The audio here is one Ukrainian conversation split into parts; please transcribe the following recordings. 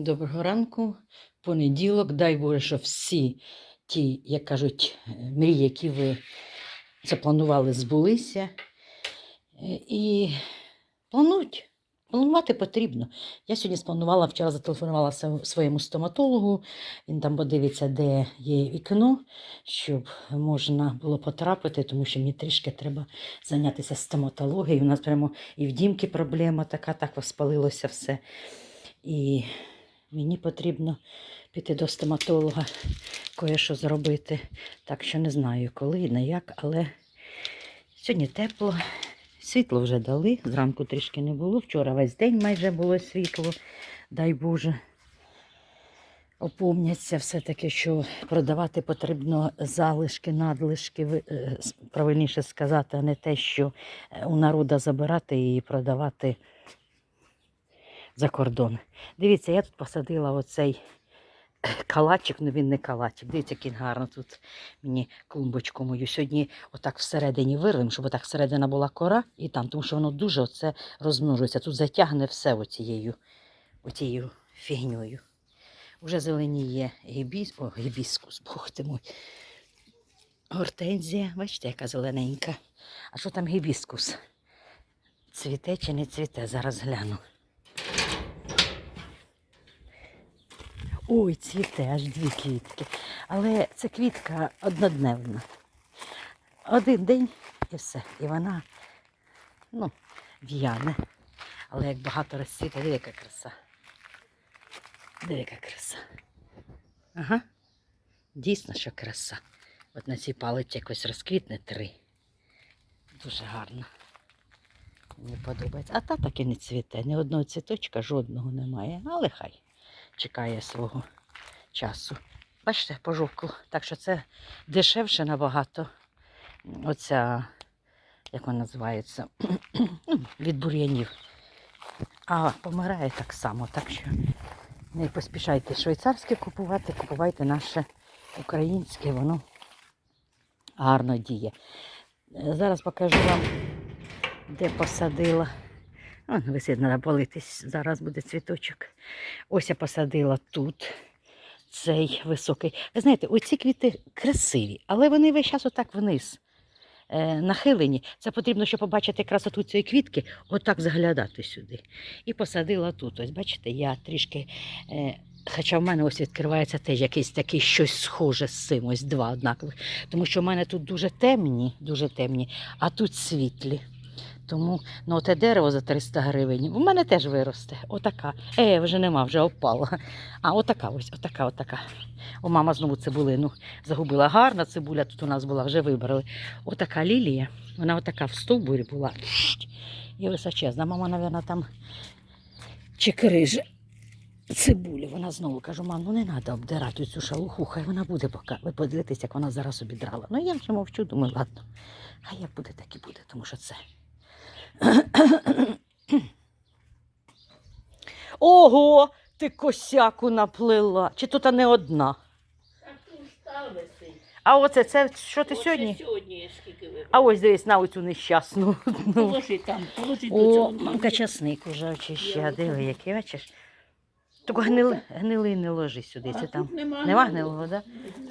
Доброго ранку, понеділок. Дай Боже, щоб всі ті, як кажуть, е, мрії, які ви запланували, збулися. Е, І планують. Планувати потрібно. Я сьогодні спланувала, вчора зателефонувала своєму стоматологу. Він там подивиться, де є вікно, щоб можна було потрапити, тому що мені трішки треба зайнятися стоматологією. У нас прямо і в дімки проблема така, так спалилося все. І мені потрібно піти до стоматолога, кое-що зробити. Так що не знаю коли і на як, але сьогодні тепло. Світло вже дали, зранку трішки не було. Вчора весь день майже було світло, дай Боже. Опомняться все-таки, що продавати потрібно залишки, надлишки, е, правильніше сказати, а не те, що е, у народа забирати і продавати за кордон. Дивіться, я тут посадила оцей калачик, ну він не калачик. Дивіться, який гарно тут мені клумбочку мою. Сьогодні отак всередині вирвем, щоб отак всередина була кора і там, тому що воно дуже оце розмножується. Тут затягне все оцією, оцією фігньою. Уже зеленіє гібіс, о, гібіскус, бог ти мой. Гортензія, бачите, яка зелененька. А що там гібіскус? Цвіте чи не цвіте? Зараз гляну. Ой, цвіте, аж дві квітки. Але це квітка однодневна. Один день і все. І вона ну, в'яне. Але як багато розцвіте, диви, яка краса. Диви, яка краса. Ага. Дійсно, що краса. От на цій палиці якось розквітне три. Дуже гарно. Мені подобається. А та так і не цвіте. Ні одного цвіточка жодного немає. Але хай чекає свого часу. Бачите, пожовкло. Так що це дешевше набагато. Оця, як вона називається, ну, від бур'янів. А помирає так само. Так що не поспішайте швейцарське купувати, купувайте наше українське, воно гарно діє. Е, Зараз покажу вам, де посадила. О, висить, треба политись. Зараз буде цвіточок. Ось я посадила тут цей високий. Ви знаєте, оці квіти красиві, але вони весь час отак вниз е, нахилені. Це потрібно, щоб побачити красоту цієї квітки, отак заглядати сюди. І посадила тут. Ось бачите, я трішки. Е, Хоча в мене ось відкривається теж якийсь такий щось схоже з цим, ось два однакових. Тому що в мене тут дуже темні, дуже темні, а тут світлі. Тому ну, те дерево за 300 гривень у мене теж виросте. Отака. Е, вже нема, вже опала. А отака ось, отака, отака. О, мама знову цибулину загубила. Гарна цибуля тут у нас була, вже вибрали. Отака лілія, вона отака в стовбурі була. І височезна. Мама, мабуть, там чи криже цибулі. Вона знову кажу, мам, ну не треба обдирати цю шалуху, хай вона буде поки. Ви подивитесь, як вона зараз обідрала. Ну я вже мовчу, думаю, ладно. Хай як буде, так і буде, тому що це. Ого, ти косяку наплела. Чи тут не одна? А оце це що ти сьогодні? сьогодні скільки вибрала. А ось дивись на оцю нещасну. Ну. Положи там, положи до О, цього. мамка часник уже очищає. Диви, який бачиш. Тільки гнили, гнилий не ложи сюди. Це там. нема, гнилого, да?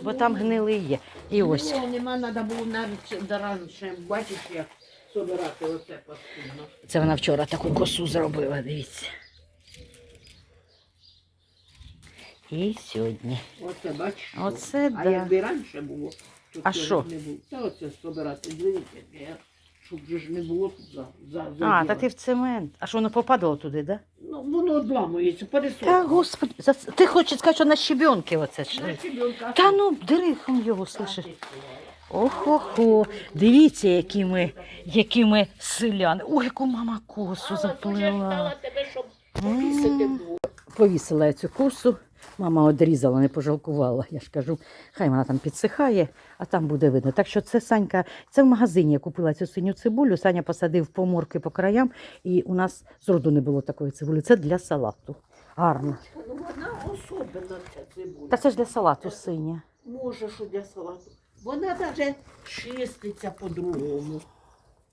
Бо там гнилий є. І ось. Нема, нема, треба було навіть раніше, бачиш, як собирати оце постійно. Це вона вчора таку косу зробила, дивіться. І сьогодні. Оце бачиш. Оце а да. якби раніше було, то А цього що? не було. Та оце собирати, дивіться, щоб же ж не було тут за, за, за А, діло. та ти в цемент. А що воно попадало туди, да? Ну, воно одламується, пересохло. Та господи, за ти хочеш сказати, що на щебенки оце ж. На щебенка. Та ну, дирихом його, слышиш. Охо-хо. Дивіться, які ми, які ми селяни. Ой, яку мама косу було. Повісила я цю косу. Мама одрізала, не пожалкувала. Я ж кажу, хай вона там підсихає, а там буде видно. Так що це Санька, це в магазині я купила цю синю цибулю. Саня посадив поморки по краям, і у нас зроду не було такої цибулі. Це для салату. Гарно. Ну, вона особливна ця цибуля. Та це ж для салату синя. Може, що для салату. Вона навіть чиститься по-другому.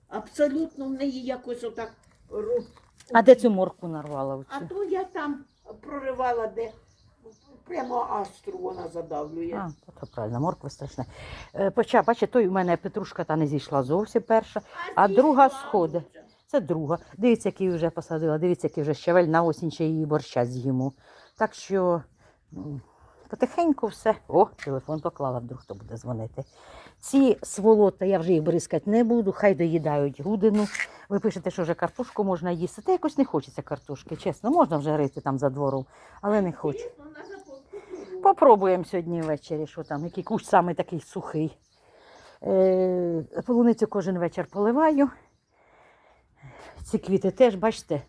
Абсолютно в неї якось отак. ру- А де цю морку нарвала? А то я там проривала де. Прямо астру вона задавлює. А, то, то правильно, морква страшна. Е, бачите, той у мене петрушка та не зійшла зовсім перша. а друга зійшла сходить. вже. Це друга. Дивіться, який вже посадила, дивіться, який вже щавель на осінь ще її борща з'їму. Так що м, потихеньку все. О, телефон поклала, вдруг хто буде дзвонити. Ці сволота, я вже їх бризкати не буду, хай доїдають гудину. Ви пишете, що вже картошку можна їсти. Та якось не хочеться картошки, чесно, можна вже рити там за двором, але не хочу. Попробуємо сьогодні ввечері, що там, який кущ саме такий сухий. Е, полуницю кожен вечір поливаю. Ці квіти теж, бачите,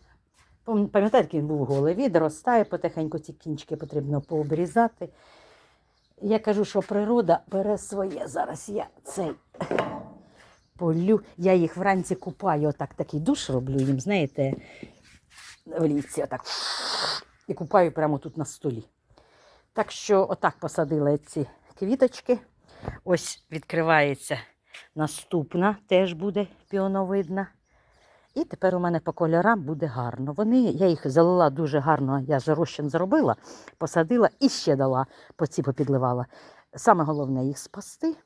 пам'ятаєте, він був голий, відростає потихеньку, ці кінчики потрібно пообрізати. Я кажу, що природа бере своє. Зараз я цей полю. Я їх вранці купаю, отак такий душ роблю їм, знаєте, в ліці, отак. І купаю прямо тут на столі. Так що отак посадила ці квіточки. Ось відкривається наступна, теж буде піоновидна. І тепер у мене по кольорам буде гарно. Вони, я їх залила дуже гарно, я ж розчин зробила, посадила і ще дала, по ці попідливала. Саме головне їх спасти.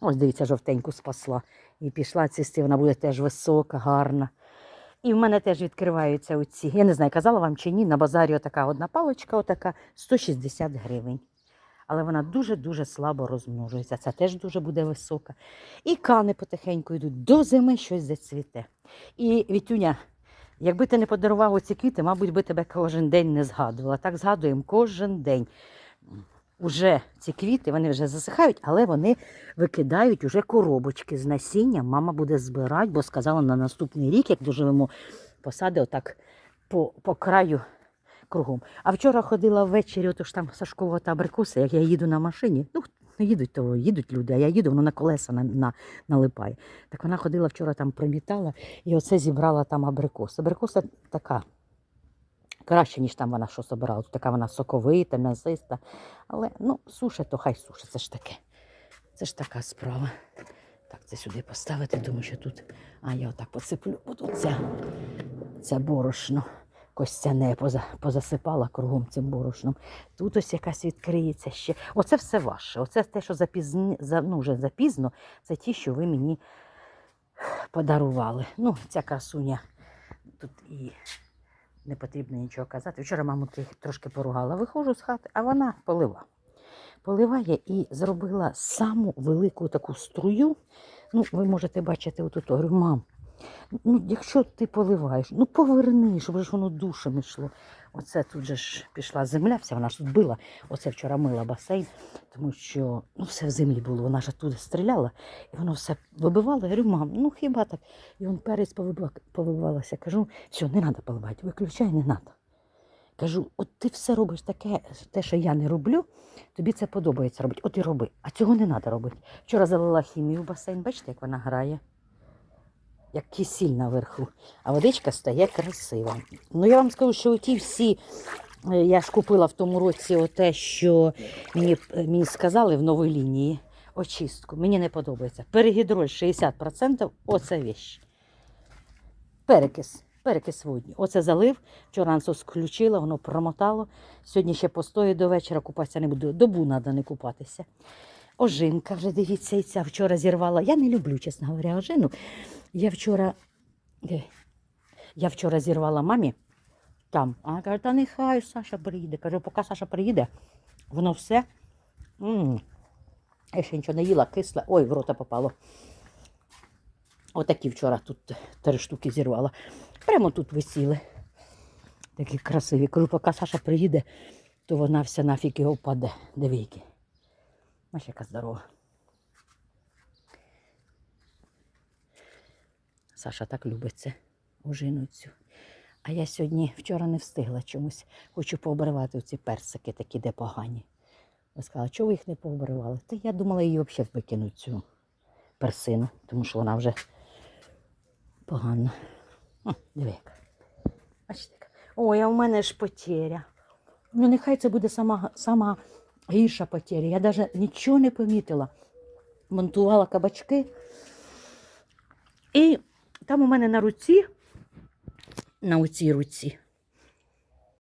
Ось дивіться, жовтеньку спасла. І пішла цісти, вона буде теж висока, гарна. І в мене теж відкриваються оці. Я не знаю, казала вам чи ні, на базарі отака одна паличка, отака 160 гривень. Але вона дуже-дуже слабо розмножується. Це теж дуже буде висока. І кани потихеньку йдуть. До зими щось зацвіте. І Вітюня, якби ти не подарував оці квіти, мабуть, би тебе кожен день не згадувала. Так згадуємо кожен день. Уже ці квіти вони вже засихають, але вони викидають уже коробочки з насіння. Мама буде збирати, бо сказала на наступний рік, як доживемо, посади отак по, по краю кругом. А вчора ходила ввечері, ото ж там Сашкова та абрикоси, як я їду на машині. Ну, їдуть, то їдуть люди, а я їду, воно на колеса на, на, налипає. Так вона ходила вчора там примітала і оце зібрала там абрикос. Абрикоса така. Краще, ніж там вона що собирала. Тут така вона соковита, м'ясиста. Але ну, суше, то хай суше, це ж таке. Це ж така справа. Так, це сюди поставити, думаю, що тут. А я отак посиплю. Отут ця, це борошно. Костяне поза, позасипала кругом цим борошном. Тут ось якась відкриється ще. Оце все ваше. Оце те, що запізні, за, ну, вже запізно, це ті, що ви мені подарували. Ну, ця красуня тут і не потрібно нічого казати. Вчора маму трошки поругала. Виходжу з хати, а вона полива. Поливає і зробила саму велику таку струю. Ну, ви можете бачити отут. Говорю, мам, ну, якщо ти поливаєш, ну поверни, щоб ж воно душем йшло. Оце тут же ж пішла земля, вся вона ж тут била. Оце вчора мила басейн, тому що ну, все в землі було. Вона ж туди стріляла, і воно все вибивало. Я говорю, мам, ну хіба так? І он перець повибивалася. Кажу, все, не треба поливати, виключай, не треба. Кажу, от ти все робиш таке, те, що я не роблю, тобі це подобається робити. От і роби. А цього не треба робити. Вчора залила хімію в басейн, бачите, як вона грає? Як кисіль наверху. А водичка стає красива. Ну я вам скажу, що ті всі. е, Я ж купила в тому році оте, що мені, е, мені сказали в новій лінії очистку. Мені не подобається. Перегідроль 60% оце віщ. Перекис. Перекис водні. Оце залив. Вчора насос включила, воно промотало. Сьогодні ще постоїть до вечора, купатися не буду. Добу треба не купатися. Ожинка вже дивіться, і ця вчора зірвала. Я не люблю, чесно говоря, ожину. Я вчора, е, я вчора зірвала мамі там. А вона каже, та нехай Саша приїде. Кажу, поки Саша приїде, воно все. м Я ще нічого не їла, кисле. Ой, в рота попало. Отакі вчора тут три штуки зірвала. Прямо тут висіли. Такі красиві. Кажу, поки Саша приїде, то вона вся нафіг його впаде. Дивіться. Ось яка здорова. Саша так любить це ожину цю. А я сьогодні вчора не встигла чомусь. Хочу пообривати ці персики, такі де погані. Я сказала, чого ви їх не пообривали? Та я думала її взагалі викинуть цю персину, тому що вона вже погана. О, диви яка. Бачите? Ой, а в мене ж потеря. Ну, нехай це буде сама, сама гірша потеря. Я навіть нічого не помітила. Монтувала кабачки. І там у мене на руці, на оцій руці,